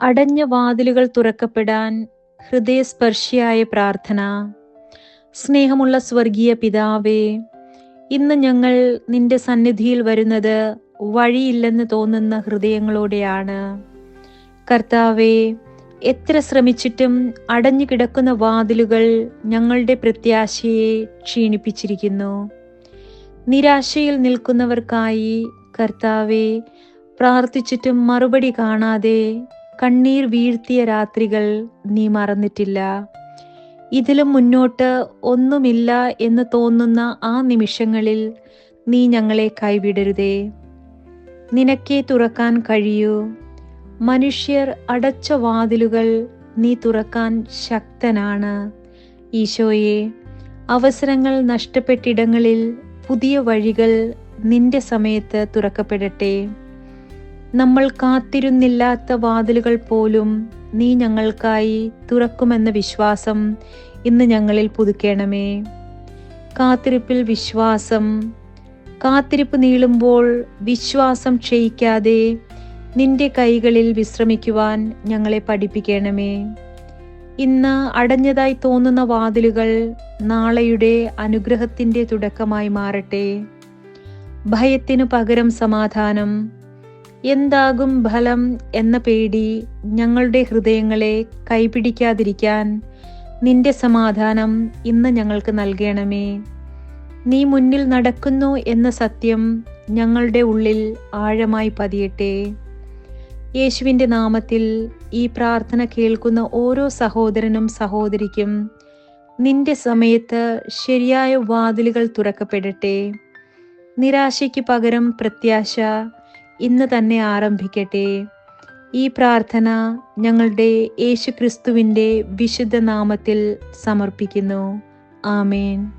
അടഞ്ഞ വാതിലുകൾ തുറക്കപ്പെടാൻ ഹൃദയസ്പർശിയായ പ്രാർത്ഥന. സ്നേഹമുള്ള സ്വർഗീയ പിതാവേ ഇന്ന് ഞങ്ങൾ നിന്റെ സന്നിധിയിൽ വരുന്നത് വഴിയില്ലെന്ന് തോന്നുന്ന ഹൃദയങ്ങളോടെയാണ്. കർത്താവേ എത്ര ശ്രമിച്ചിട്ടും അടഞ്ഞു കിടക്കുന്ന വാതിലുകൾ ഞങ്ങളുടെ പ്രത്യാശയെ ക്ഷീണിപ്പിച്ചിരിക്കുന്നു. നിരാശയിൽ നിൽക്കുന്നവർക്കായി കർത്താവെ പ്രാർത്ഥിച്ചിട്ടും മറുപടി കാണാതെ കണ്ണീർ വീഴ്ത്തിയ രാത്രികൾ നീ മറന്നിട്ടില്ല. ഇതിലും മുന്നോട്ട് ഒന്നുമില്ല എന്ന് തോന്നുന്ന ആ നിമിഷങ്ങളിൽ നീ ഞങ്ങളെ കൈവിടരുതേ. നിനക്കേ തുറക്കാൻ കഴിയൂ. മനുഷ്യർ അടച്ച വാതിലുകൾ നീ തുറക്കാൻ ശക്തനാണ്. ഈശോയെ അവസരങ്ങൾ നഷ്ടപ്പെട്ടിടങ്ങളിൽ പുതിയ വഴികൾ നിന്റെ സമയത്ത് തുറക്കപ്പെടട്ടെ. നമ്മൾ കാത്തിരുന്നില്ലാത്ത വാതിലുകൾ പോലും നീ ഞങ്ങൾക്കായി തുറക്കുമെന്ന വിശ്വാസം ഇന്ന് ഞങ്ങളിൽ പുതുക്കേണമേ. കാത്തിരിപ്പിൽ വിശ്വാസം. കാത്തിരിപ്പ് നീളുമ്പോൾ വിശ്വാസം ക്ഷയിക്കാതെ നിന്റെ കൈകളിൽ വിശ്രമിക്കുവാൻ ഞങ്ങളെ പഠിപ്പിക്കണമേ. ഇന്ന് അടഞ്ഞതായി തോന്നുന്ന വാതിലുകൾ നാളെയുടെ അനുഗ്രഹത്തിന്റെ തുടക്കമായി മാറട്ടെ. ഭയത്തിനു പകരം സമാധാനം. എന്താകും ഫലം എന്ന പേടി ഞങ്ങളുടെ ഹൃദയങ്ങളെ കൈപിടിക്കാതിരിക്കാൻ നിന്റെ സമാധാനം ഇന്ന് ഞങ്ങൾക്ക് നൽകണമേ. നീ മുന്നിൽ നടക്കുന്നു എന്ന സത്യം ഞങ്ങളുടെ ഉള്ളിൽ ആഴമായി പതിയട്ടെ. യേശുവിന്റെ നാമത്തിൽ ഈ പ്രാർത്ഥന കേൾക്കുന്ന ഓരോ സഹോദരനും സഹോദരിക്കും നിന്റെ സമയത്ത് ശരിയായ വാതിലുകൾ തുറക്കപ്പെടട്ടെ. നിരാശയ്ക്ക് പകരം പ്രത്യാശ ഇന്ന് തന്നെ ആരംഭിക്കട്ടെ. ഈ പ്രാർത്ഥന ഞങ്ങളുടെ യേശുക്രിസ്തുവിന്റെ വിശുദ്ധ നാമത്തിൽ സമർപ്പിക്കുന്നു. ആമേൻ.